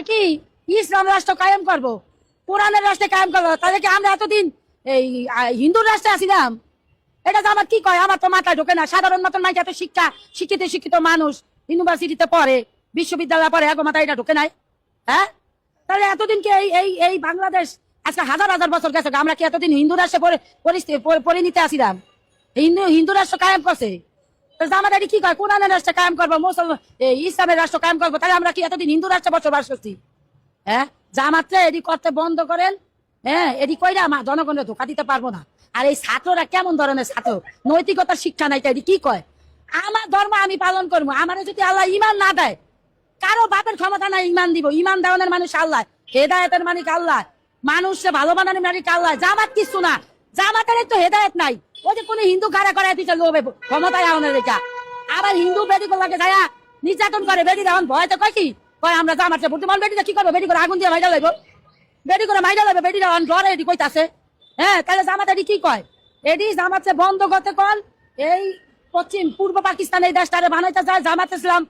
কি? ইসলাম রাষ্ট্র কায়েম করব। কোরআনের রাষ্ট্রে কায়েম করব। তাদেরকে আমরা এতদিন এই হিন্দু রাষ্ট্রে আসিলাম। এটা তো আমার কি কয়? আমার তো মাথায় ঢোকে না। সাধারণ মতন মানুষ এত শিক্ষা, শিক্ষিত শিক্ষিত মানুষ ইউনিভার্সিটিতে পড়ে, বিশ্ববিদ্যালয়ে পড়ে এখন মাথায় এটা ঢোকে নাই। হ্যাঁ? তাহলে এতদিন কি এই এই এই বাংলাদেশ আজকে হাজার হাজার বছর গেছে আমরা কি এতদিন হিন্দু রাষ্ট্রে পরি- পরিস্থিতি পরি- পরিণীতে আসিলাম? হিন্দু হিন্দু রাষ্ট্র কায়েম করছে। এটি কি করব মুসলমান ইসলামের রাষ্ট্র করব, তাহলে আমরা কি এতদিন হিন্দু রাষ্ট্রে বসবাস করছি? হ্যাঁ? এটি করতে বন্ধ করেন হ্যাঁ এটি আমার জনগণের ধোকা দিতে পারব না। আর এই ছাত্ররা কেমন ধরনের ছাত্র? নৈতিকতার শিক্ষা নাই এটি কি কয়? আমার ধর্ম আমি পালন করব, আমার যদি আল্লাহ ইমান না দেয়, কারও বাপের ক্ষমতা নাই, ইমান দিব। ইমান দেওয়ানের মানুষ আল্লাহ, হেদায়তের মালিক আল্লাহ, মানুষকে ভালো বানানোর মালিক আল্লাহ জামাত কিছু না। জামাতের তো হেদায়ত নাই। ওই যে কোন হিন্দু করে দিচ্ছে লোভে, ক্ষমতায় আওনের রেখা আবার হিন্দু বেদি লাগে যায় নির্যাতন করে, বেদি দেওয়ান ভয়তে কয় কি? কয়, আমরা জামাতে ভর্তি মাল বেদিটা কি করব? বেদি করে আগুন দিয়ে মাইরা লাগবো বেদি করে মাইরা লাগবে বেদি দেওয়ান জ্বরে এটি কইতাছে। হ্যাঁ তাহলে জামাত কি কয়? এটি জামাতে বন্ধ করতে কল। এই পশ্চিম পূর্ব পাকিস্তান এই দেশটারে বানাইতে চায় জামাত ইসলাম।